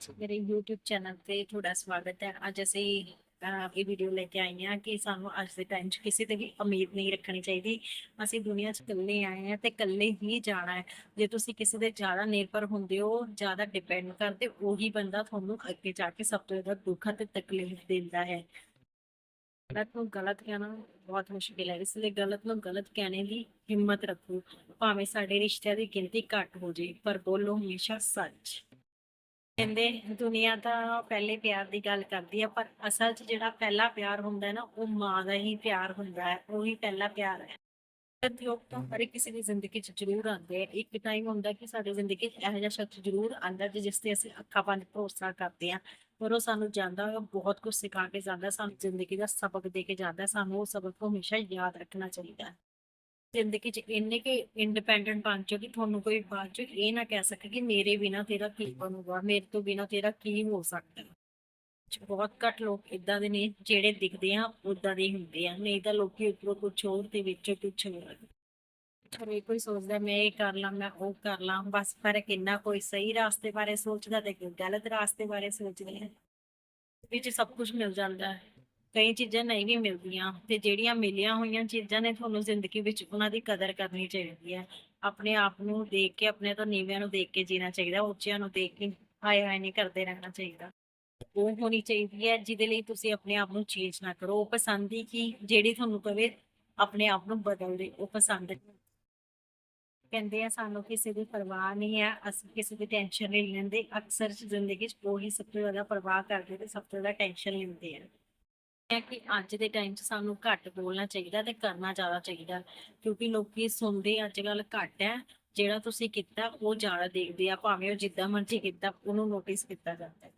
ਮੇਰੇ YouTube channel ਤੇ ਤੁਹਾਡਾ ਸਵਾਗਤ ਹੈ ਅੱਜ ਅਸੀਂ ਇਹ ਵੀਡੀਓ ਲੈ ਕੇ ਆਏ ਹਾਂ ਕਿ ਸਾਨੂੰ ਅੱਜ ਦੇ ਟਾਈਮ 'ਚ ਕਿਸੇ ਤੇ ਵੀ ਉਮੀਦ ਨਹੀਂ ਰੱਖਣੀ ਚਾਹੀਦੀ ਅਸੀਂ ਦੁਨੀਆ 'ਚ ਇਕੱਲੇ ਆਏ ਹਾਂ ਤੇ ਇਕੱਲੇ ਹੀ ਜਾਣਾ ਹੈ ਜੇ ਤੁਸੀਂ ਕਿਸੇ ਦੇ ਜ਼ਿਆਦਾ ਨਿਰਭਰ ਹੁੰਦੇ ਹੋ ਜ਼ਿਆਦਾ ਡਿਪੈਂਡ ਕਰਦੇ ਉਹੀ ਬੰਦਾ ਤੁਹਾਨੂੰ ਅੱਗੇ ਜਾ ਕੇ ਸਭ ਤੋਂ ਜ਼ਿਆਦਾ ਦੁੱਖ ਅਤੇ ਤਕਲੀਫ ਦਿੰਦਾ ਹੈ ਗਲਤ ਨੂੰ ਗਲਤ ਕਹਿਣਾ ਬਹੁਤ ਮੁਸ਼ਕਿਲ ਹੈ ਇਸ ਲਈ ਗਲਤ ਨੂੰ ਗਲਤ ਕਹਿਣੇ ਦੀ ਹਿੰਮਤ ਰੱਖੋ ਭਾਵੇਂ ਸਾਡੇ ਰਿਸ਼ਤਿਆਂ ਦੀ ਗਿਣਤੀ ਘੱਟ ਹੋ ਜੇ ਪਰ ਬੋਲੋ ਹਮੇਸ਼ਾ ਸੱਚ ਕਹਿੰਦੇ ਦੁਨੀਆ ਤਾਂ ਪਹਿਲੇ ਪਿਆਰ ਦੀ ਗੱਲ ਕਰਦੀ ਆ, ਪਰ ਅਸਲ 'ਚ ਜਿਹੜਾ ਪਹਿਲਾ ਪਿਆਰ ਹੁੰਦਾ ਹੈ ਨਾ, ਉਹ ਮਾਂ ਦਾ ਹੀ ਪਿਆਰ ਹੁੰਦਾ ਹੈ, ਉਹੀ ਪਹਿਲਾ ਪਿਆਰ ਹੈ। ਸੰਯੋਗ ਤਾਂ ਹਰ ਇੱਕ ਕਿਸੇ ਦੀ ਜ਼ਿੰਦਗੀ 'ਚ ਜ਼ਰੂਰ ਆਉਂਦੇ ਆ। ਇੱਕ ਟਾਈਮ ਹੁੰਦਾ ਕਿ ਸਾਡੀ ਜ਼ਿੰਦਗੀ 'ਚ ਇਹੋ ਜਿਹਾ ਸ਼ਖਸ ਜ਼ਰੂਰ ਆਉਂਦਾ ਜਿਸ ਤੇ ਅਸੀਂ ਅੱਖਾਂ ਬੰਦ ਭਰੋਸਾ ਕਰਦੇ ਆ। ਪਰ ਉਹ ਸਾਨੂੰ ਜਾਂਦਾ ਹੋਇਆ, ਬਹੁਤ ਕੁਝ ਸਿਖਾ ਕੇ ਜਾਂਦਾ, ਸਾਨੂੰ ਜ਼ਿੰਦਗੀ ਦਾ ਸਬਕ ਦੇ ਕੇ ਜਾਂਦਾ, ਸਾਨੂੰ ਉਹ ਸਬਕ ਨੂੰ ਹਮੇਸ਼ਾ ਯਾਦ ਰੱਖਣਾ ਚਾਹੀਦਾ ਜ਼ਿੰਦਗੀ 'ਚ ਇੰਨੇ ਕਿ ਇੰਡੀਪੈਂਡੈਂਟ ਬਣ ਜਾਓ ਕਿ ਤੁਹਾਨੂੰ ਕੋਈ ਬਾਅਦ 'ਚ ਇਹ ਨਾ ਕਹਿ ਸਕੇ ਕਿ ਮੇਰੇ ਬਿਨਾ ਤੇਰਾ ਕੀ ਬਣੂਗਾ, ਮੇਰੇ ਤੋਂ ਬਿਨਾ ਤੇਰਾ ਕੀ ਹੋ ਸਕਦਾ। ਬਹੁਤ ਘੱਟ ਲੋਕ ਇਦਾਂ ਦੇ ਨੇ ਜਿਹੜੇ ਦਿਖਦੇ ਆ ਉਦਾਂ ਦੇ ਹੁੰਦੇ ਆ। ਨਹੀਂ ਤਾਂ ਲੋਕੀ ਉੱਪਰੋਂ ਕੁਝ ਹੋਰ ਤੇ ਵਿੱਚੋਂ ਕੁਝ ਹੋਰ। ਹਰੇ ਕੋਈ ਸੋਚਦਾ ਮੈਂ ਇਹ ਕਰ ਲਾਂ, ਮੈਂ ਉਹ ਕਰ ਲਾਂ, ਬਸ ਪਰ ਕਿੰਨਾ ਕੋਈ ਸਹੀ ਰਾਸਤੇ ਬਾਰੇ ਸੋਚਦਾ ਤੇ ਕੋਈ ਗਲਤ ਰਾਸਤੇ ਬਾਰੇ ਸੋਚਦਾ ਹੈ ਵਿੱਚ ਸਭ ਕੁਝ ਮਿਲ ਜਾਂਦਾ ਹੈ। ਕਈ ਚੀਜ਼ਾਂ ਨਹੀਂ ਵੀ ਮਿਲਦੀਆਂ ਤੇ ਜਿਹੜੀਆਂ ਮਿਲੀਆਂ ਹੋਈਆਂ ਚੀਜ਼ਾਂ ਨੇ ਤੁਹਾਨੂੰ ਜ਼ਿੰਦਗੀ ਵਿੱਚ ਉਹਨਾਂ ਦੀ ਕਦਰ ਕਰਨੀ ਚਾਹੀਦੀ ਹੈ। ਆਪਣੇ ਆਪ ਨੂੰ ਦੇਖ ਕੇ, ਆਪਣੇ ਤੋਂ ਨੀਵਿਆਂ ਨੂੰ ਦੇਖ ਕੇ ਜੀਣਾ ਚਾਹੀਦਾ, ਉੱਚਿਆਂ ਨੂੰ ਦੇਖ ਕੇ ਹਾਏ ਹਾਏ ਨਹੀਂ ਕਰਦੇ ਰਹਿਣਾ ਚਾਹੀਦਾ। ਉਹ ਹੋਣੀ ਚਾਹੀਦੀ ਹੈ ਜਿਹਦੇ ਲਈ ਤੁਸੀਂ ਆਪਣੇ ਆਪ ਨੂੰ ਚੇਂਜ ਨਾ ਕਰੋ। ਉਹ ਪਸੰਦ ਹੀ ਕੀ ਜਿਹੜੀ ਤੁਹਾਨੂੰ ਕਵੇ, ਆਪਣੇ ਆਪ ਨੂੰ ਬਦਲ ਦੇ। ਉਹ ਪਸੰਦ ਕਹਿੰਦੇ ਆ, ਸਾਨੂੰ ਕਿਸੇ ਦੀ ਪਰਵਾਹ ਨਹੀਂ ਹੈ। ਅਸੀਂ ਕਿਸੇ ਦੀ ਟੈਨਸ਼ਨ ਨਹੀਂ ਲੈਂਦੇ। ਅਕਸਰ ਜ਼ਿੰਦਗੀ 'ਚ ਉਹੀ ਸਭ ਤੋਂ ਜ਼ਿਆਦਾ ਪਰਵਾਹ ਕਰਦੇ ਤੇ ਸਭ ਤੋਂ ਜ਼ਿਆਦਾ ਟੈਨਸ਼ਨ ਲੈਂਦੇ ਆ। ਹੈ ਕਿ ਅੱਜ ਦੇ ਟਾਈਮ 'ਚ ਸਾਨੂੰ ਘੱਟ ਬੋਲਣਾ ਚਾਹੀਦਾ ਤੇ ਕਰਨਾ ਜ਼ਿਆਦਾ ਚਾਹੀਦਾ, ਕਿਉਂਕਿ ਲੋਕੀ ਸੁਣਦੇ ਅੱਜ ਕੱਲ ਘੱਟ ਹੈ, ਜਿਹੜਾ ਤੁਸੀਂ ਕੀਤਾ ਉਹ ਜ਼ਿਆਦਾ ਦੇਖਦੇ ਆ, ਭਾਵੇਂ ਉਹ ਜਿੱਦਾਂ ਮਰਜ਼ੀ ਕੀਤਾ, ਉਹਨੂੰ ਨੋਟਿਸ ਕੀਤਾ ਜਾਂਦਾ ਹੈ।